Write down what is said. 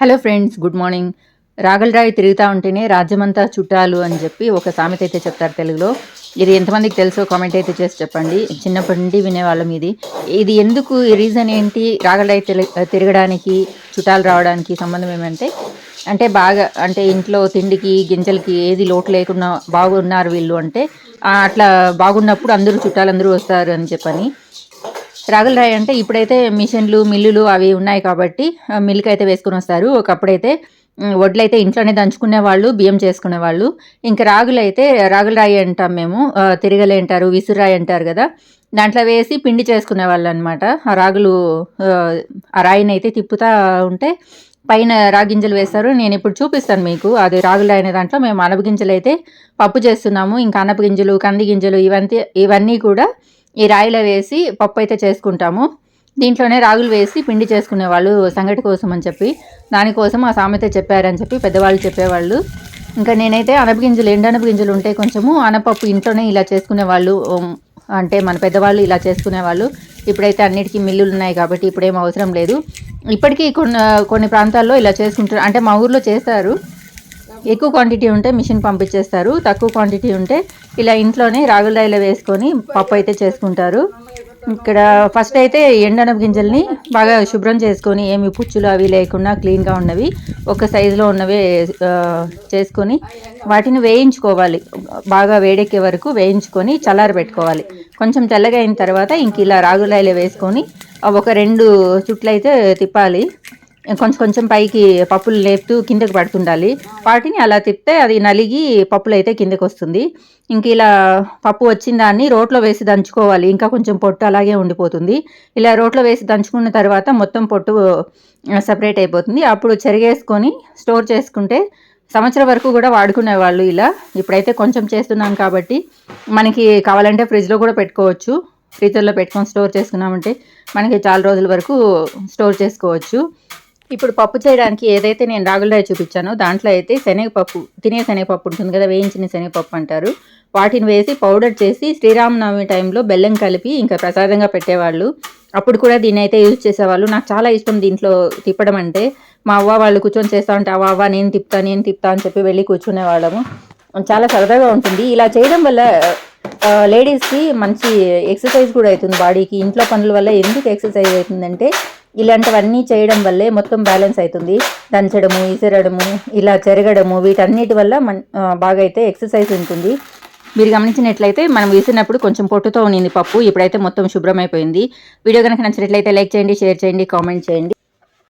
Hello friends good morning. రాగలరాయి తిరుగుతూ ఉంటేనే రాజ్యమంతా చుట్టాలు అని చెప్పి ఒక సామెత అయితే చెప్తారు తెలుగులో. ఇది ఎంతమందికి తెలుసో కామెంట్ అయితే చేసి చెప్పండి. చిన్నప్పటి నుండి వినేవాళ్ళం ఇది. ఇది ఎందుకు ఈ రీజన్ ఏంటి? రాగలరాయి తిరగడానికి చుట్టాలు రావడానికి సంబంధం ఏమంటే అంటే బాగా అంటే ఇంట్లో తిండికి గింజలకి ఏది లోటు లేకుండా బాగున్నారు వీళ్ళు అంటే అట్లా బాగున్నప్పుడు అందరూ చుట్టాలందరూ వస్తారు అని చెప్పని. రాగుల రాయి అంటే ఇప్పుడైతే మిషన్లు మిల్లులు అవి ఉన్నాయి కాబట్టి మిల్క్ అయితే వేసుకుని వస్తారు. ఒకప్పుడైతే వడ్లు అయితే ఇంట్లోనే దంచుకునే వాళ్ళు బియ్యం చేసుకునే వాళ్ళు. ఇంకా రాగులు అయితే రాగుల రాయి అంటాం మేము తిరగలే అంటారు విసురాయి అంటారు కదా. దాంట్లో వేసి పిండి చేసుకునే వాళ్ళు అనమాట ఆ రాగులు ఆ, రాయిని అయితే తిప్పుతా ఉంటే పైన రాగింజలు వేస్తారు. నేను ఇప్పుడు చూపిస్తాను మీకు. అది రాగులు అయిన దాంట్లో. మేము అనప గింజలు అయితే పప్పు చేస్తున్నాము. ఇంకా అనప గింజలు కంది గింజలు ఇవంతా ఇవన్నీ కూడా ఈ రాయిలో వేసి పప్పు అయితే చేసుకుంటాము. దీంట్లోనే రాగులు వేసి పిండి చేసుకునే వాళ్ళు సంగటి కోసం అని చెప్పి దానికోసం ఆ సామెత చెప్పారని చెప్పి పెద్దవాళ్ళు చెప్పేవాళ్ళు. ఇంకా నేనైతే అనపగింజలు ఎండనప గింజలు ఉంటే కొంచెము అనపప్పు ఇంట్లోనే ఇలా చేసుకునే వాళ్ళు అంటే మన పెద్దవాళ్ళు ఇలా చేసుకునే వాళ్ళు. ఇప్పుడైతే అన్నిటికీ మిల్లులు ఉన్నాయి కాబట్టి ఇప్పుడేం అవసరం లేదు. ఇప్పటికీ కొన్ని కొన్ని ప్రాంతాల్లో ఇలా చేసుకుంటారు. అంటే మా ఊర్లో చేస్తారు. ఎక్కువ క్వాంటిటీ ఉంటే మిషన్ పంపించేస్తారు. తక్కువ క్వాంటిటీ ఉంటే ఇలా ఇంట్లోనే రాగుల వేసుకొని పప్పు అయితే చేసుకుంటారు. ఇక్కడ ఫస్ట్ అయితే ఎండనప గింజల్ని బాగా శుభ్రం చేసుకొని ఏమి పుచ్చులు అవి లేకుండా క్లీన్గా ఉన్నవి ఒక సైజులో ఉన్నవే చేసుకొని వాటిని వేయించుకోవాలి. బాగా వేడెక్కే వరకు వేయించుకొని చల్లారి పెట్టుకోవాలి. కొంచెం తెల్లగా అయిన తర్వాత ఇంక ఇలా రాగులైలో వేసుకొని ఒక రెండు చుట్లు అయితే తిప్పాలి. కొంచెం కొంచెం పైకి పప్పులు లేపుతూ కిందకి పడుతుండాలి. వాటిని అలా తిప్పితే అది నలిగి పప్పులు అయితే కిందకి వస్తుంది ఇంక ఇలా పప్పు వచ్చిన దాన్ని రోట్లో వేసి దంచుకోవాలి. ఇంకా కొంచెం పొట్టు అలాగే ఉండిపోతుంది. ఇలా రోట్లో వేసి దంచుకున్న తర్వాత మొత్తం పొట్టు సపరేట్ అయిపోతుంది. అప్పుడు చెరిగేసుకొని స్టోర్ చేసుకుంటే సంవత్సరం వరకు కూడా వాడుకునే వాళ్ళు ఇలా. ఇప్పుడైతే కొంచెం చేస్తున్నాం కాబట్టి మనకి కావాలంటే ఫ్రిడ్జ్లో కూడా పెట్టుకోవచ్చు. ఫ్రీజర్లో పెట్టుకొని స్టోర్ చేసుకున్నామంటే మనకి చాలా రోజుల వరకు స్టోర్ చేసుకోవచ్చు. ఇప్పుడు పప్పు చేయడానికి ఏదైతే నేను రాగుల రాయి చూపించానో దాంట్లో అయితే శనగపప్పు తినే శనగపప్పు ఉంటుంది కదా వేయించిన శనగపప్పు అంటారు. వాటిని వేసి పౌడర్ చేసి శ్రీరామనవమి టైంలో బెల్లం కలిపి ఇంకా ప్రసాదంగా పెట్టేవాళ్ళు. అప్పుడు కూడా దీన్ని అయితే యూజ్ చేసేవాళ్ళు. నాకు చాలా ఇష్టం దీంట్లో తిప్పడం అంటే. మా అవ్వ వాళ్ళు కూర్చొని చేస్తా ఉంటే అవ్వ అవ్వ నేను తిప్పుతా నేను తిప్పుతా అని చెప్పి వెళ్ళి కూర్చునేవాళ్ళము చాలా సరదాగా ఉంటుంది. ఇలా చేయడం వల్ల లేడీస్కి మంచి ఎక్సర్సైజ్ కూడా అవుతుంది బాడీకి. ఇంట్లో పనుల వల్ల ఎందుకు ఎక్సర్సైజ్ అవుతుందంటే ఇలాంటివన్నీ చేయడం వల్లే మొత్తం బ్యాలెన్స్ అవుతుంది. దంచడము ఇసరడము ఇలా చెరగడము వీటన్నిటి వల్ల మన బాగా అయితే ఎక్సర్సైజ్ ఉంటుంది. మీరు గమనించినట్లయితే మనం వేసినప్పుడు కొంచెం పొట్టుతో ఉన్నింది పప్పు. ఇప్పుడైతే మొత్తం శుభ్రమైపోయింది. వీడియో కనుక నచ్చినట్లయితే లైక్ చేయండి షేర్ చేయండి కామెంట్ చేయండి.